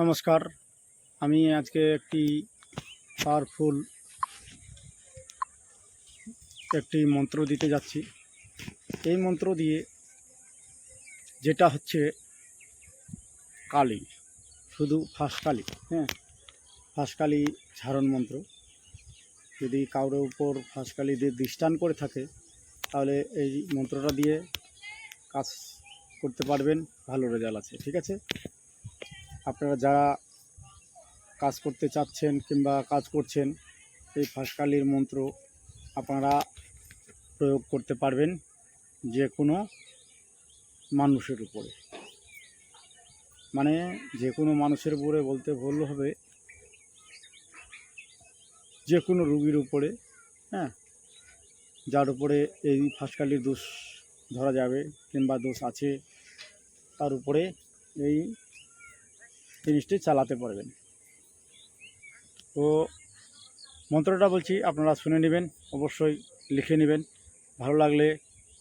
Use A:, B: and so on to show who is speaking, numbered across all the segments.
A: নমস্কার। আমি আজকে একটি পাওয়ারফুল একটি মন্ত্র দিতে যাচ্ছি। এই মন্ত্র দিয়ে যেটা হচ্ছে কালী, শুধু ফাঁসকালি হ্যাঁ? ফাঁসকালি ঝাড়ন মন্ত্র। যদি কারোর উপর ফাঁসকালি দিয়ে দৃষ্টান করে থাকে, তাহলে এই মন্ত্রটা দিয়ে কাজ করতে পারবেন, ভালো রেজাল্ট আছে, ঠিক আছে? আপনারা যারা কাজ করতে চাচ্ছেন কিংবা কাজ করছেন, এই ফাঁসকালির মন্ত্র আপনারা প্রয়োগ করতে পারবেন যে কোনো মানুষের উপরে। মানে যে কোনো মানুষের উপরে বলতে ভুল হবে। যে কোনো রুগীর উপরে হ্যাঁ? যার উপরে এই ফাঁসকালির দোষ ধরা যাবে কিংবা দোষ আছে, তার উপরে এই জিনিসটি চালাতে পারবেন। তো মন্ত্রটা বলছি, আপনারা শুনে নেবেন, অবশ্যই লিখে নেবেন। ভালো লাগলে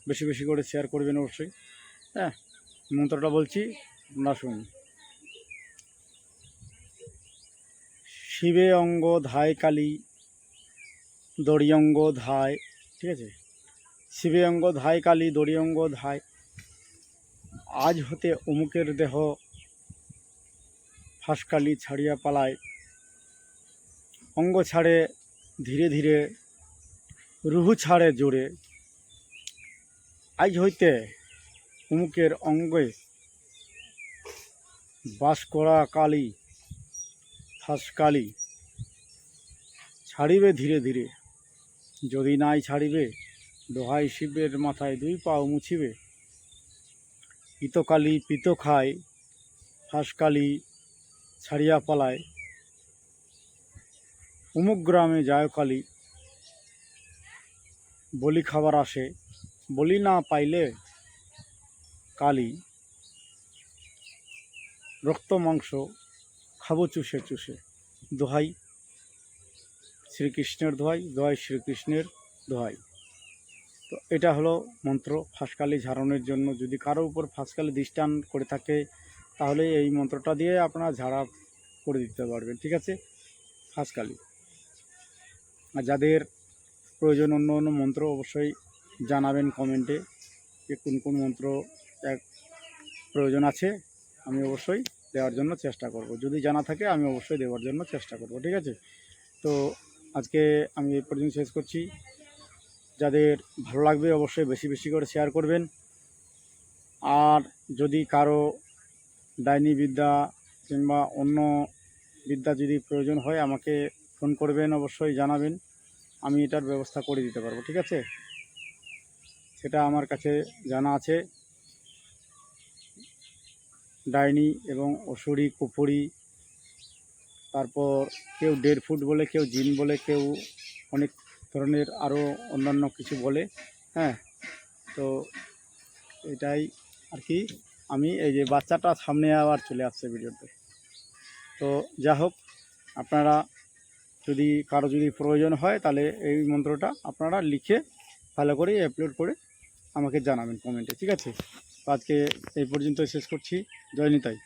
A: বেশি বেশি করে শেয়ার করবেন অবশ্যই। হ্যাঁ মন্ত্রটা বলছি, আপনারা শুনুন। শিবে অঙ্গ ধায় কালী দড়িয়ঙ্গ ধায়, ঠিক আছে? শিবে অঙ্গ ধায় কালী দড়িয়ঙ্গ ধায়। আজ হতে অমুকের দেহ ফাঁসকালি ছাড়িয়া পালায়। অঙ্গ ছাড়ে, ধীরে ধীরে রুহু ছাড়ে জোরে। আজ হইতে অমুকের অঙ্গে বাস করা কালী ফাঁসকালি ছাড়িবে ধীরে ধীরে। যদি নাই ছাড়িবে, দোহাই শিবের মাথায় দুই পাও মুছিবে। ইতকালি পিত খায় ফাঁসকালি ছাড়িয়া পালায় অমুক গ্রামে যায় কালী বলি খাবার আসে, বলি না পাইলে কালি, রক্ত, মাংস খাব চুষে চুষে। দোহাই শ্রীকৃষ্ণের দোহাই দোহাই শ্রীকৃষ্ণের দোহাই। তো এটা হলো মন্ত্র, ফাঁসকালি ঝাড়নের জন্য। যদি কারও উপর ফাঁসকালি দৃষ্টান করে থাকে তাহলে এই মন্ত্রটা দিয়ে আপনারা ঝাড়া করে দিতে পারবেন, ঠিক আছে? ফাঁসকালি আর যাদের প্রয়োজন অন্য অন্য মন্ত্র অবশ্যই জানাবেন কমেন্টে যে কোন কোন মন্ত্র এক প্রয়োজন আছে, আমি অবশ্যই দেওয়ার জন্য চেষ্টা করব। যদি জানা থাকে, আমি অবশ্যই দেওয়ার জন্য চেষ্টা করব, ঠিক আছে? তো আজকে আমি এই পর্যন্ত শেষ করছি। যাদের ভালো লাগবে, অবশ্যই বেশি বেশি করে শেয়ার করবেন। আর যদি কারও ডাইনি বিদ্যা কিংবা অন্য বিদ্যা যদি প্রয়োজন হয়, আমাকে ফোন করবেন, অবশ্যই জানাবেন। আমি এটার ব্যবস্থা করে দিতে পারব, ঠিক আছে? সেটা আমার কাছে জানা আছে। ডাইনি এবং অসুরি, কুপুরি, তারপর কেউ দেড় ফুট বলে, কেউ জিন বলে, কেউ অনেক ধরনের আরও অন্যান্য কিছু বলে হ্যাঁ? তো এটাই আর কি। আমি এই যে বাচ্চাটা সামনে আবার চলে আসছে ভিডিওতে। তো যা হোক, আপনারা যদি কারও যদি প্রয়োজন হয় তাহলে এই মন্ত্রটা আপনারা লিখে ভালো করে আপলোড করে আমাকে জানাবেন কমেন্টে ঠিক আছে? তো আজকে এই পর্যন্ত শেষ করছি। জয় নিতাই।